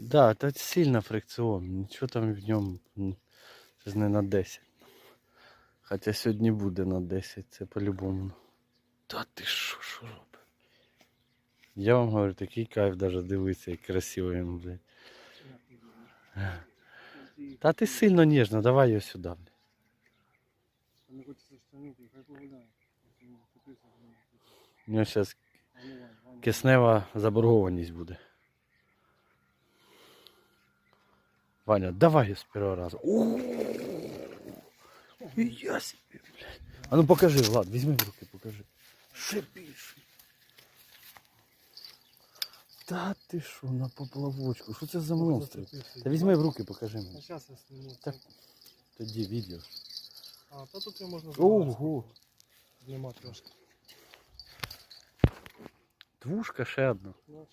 Да, це сильно фрикціон. Нічого там в ньому це ж не на 10. Хоча сьогодні буде на 10, це по-любому. Та ти що, що робить? Я вам говорю, такий кайф даже дивитися, як красиво він, блядь. Та ти сильно ніжно, давай його сюди. блядь. Не хочеться штанити, хай погуляє. У нього зараз а ну, киснева заборгованість буде. Ваня, давай з першого разу. І я собі, блядь. А ну покажи, Влад, візьми в руки, покажи. Більше. Та ти що, на поплавочку? Що це за монстр? Зацепився. Та візьми в руки, покажи мені. зараз я сниму. Так. Тоді відео. А, та тут його можна Ого. знімати трошки. Двушка ще одна. Ну.